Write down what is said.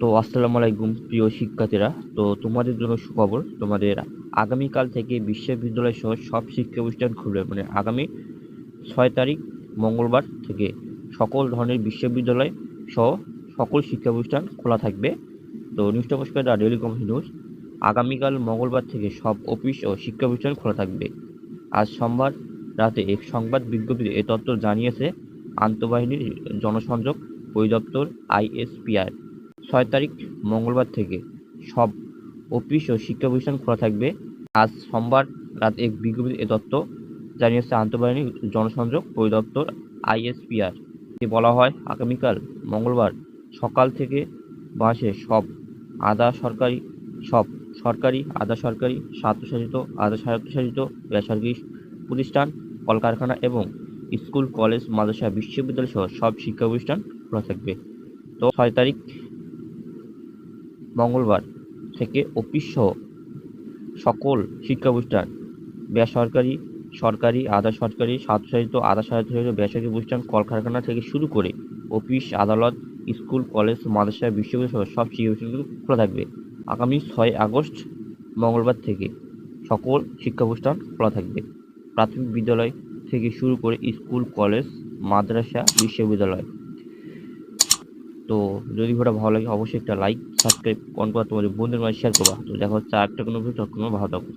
তো আসসালামু আলাইকুম, প্রিয় শিক্ষার্থীরা। তো তোমাদের জন্য সুখবর, তোমাদের আগামীকাল থেকে বিশ্ববিদ্যালয় সহ সব শিক্ষা প্রতিষ্ঠান খুলবে। মানে আগামী ছয় তারিখ, মঙ্গলবার থেকে সকল ধরনের বিশ্ববিদ্যালয় সহ সকল শিক্ষা প্রতিষ্ঠান খোলা থাকবে। তো নিউজটা নমস্কার ডেলি কমিশন নিউজ। আগামীকাল মঙ্গলবার থেকে সব অফিস ও শিক্ষা প্রতিষ্ঠান খোলা থাকবে। আজ সোমবার রাতে এক সংবাদ বিজ্ঞপ্তিতে এ তথ্য জানিয়েছে আন্তঃবাহিনীর জনসংযোগ পরিদপ্তর আইএসপিআর। ছয় তারিখ মঙ্গলবার থেকে। সব অফিস ও শিক্ষা প্রতিষ্ঠান খোলা থাকবে। আজ সোমবার রাত এক বিজ্ঞপ্তি এ তথ্য জানিয়েছে আন্তঃবাহিনী জনসংযোগ পরিদপ্তর আইএসপিআর। বলা হয়, আগামীকাল মঙ্গলবার সকাল থেকে বাসে সব আধা সরকারি, সব সরকারি, আধা সরকারি, স্বায়ত্তশাসিত, আধা স্বায়ত্তশাসিত বেসরকারি প্রতিষ্ঠান, কলকারখানা এবং স্কুল, কলেজ, মাদ্রাসা বিশ্ববিদ্যালয় সহ সব শিক্ষা প্রতিষ্ঠান খোলা থাকবে। তো ছয় তারিখ মঙ্গলবার থেকে অফিস সহ সকল শিক্ষা প্রতিষ্ঠান বেসরকারি, সরকারি, আধা সরকারি, স্বায়ত্তশাসিত, আধা স্বায়ত্তশাসিত বেসরকারি প্রতিষ্ঠান, কলকারখানা থেকে শুরু করে অফিস আদালত স্কুল কলেজ মাদ্রাসা, বিশ্ববিদ্যালয় সহ সব শিক্ষা প্রতিষ্ঠানগুলো খোলা থাকবে। আগামী ছয় আগস্ট মঙ্গলবার থেকে সকল শিক্ষা প্রতিষ্ঠান খোলা থাকবে। প্রাথমিক বিদ্যালয় থেকে শুরু করে স্কুল কলেজ মাদ্রাসা, বিশ্ববিদ্যালয় তো যদি ভিডিওটা ভালো লাগে, অবশ্যই একটা লাইক সাবস্ক্রাইব কমেন্ট করা তোমাদের বন্ধুদের মাঝে শেয়ার করবা। তো দেখা হচ্ছে আর একটা কোনো ভিডিও তখন ভালো থাকো।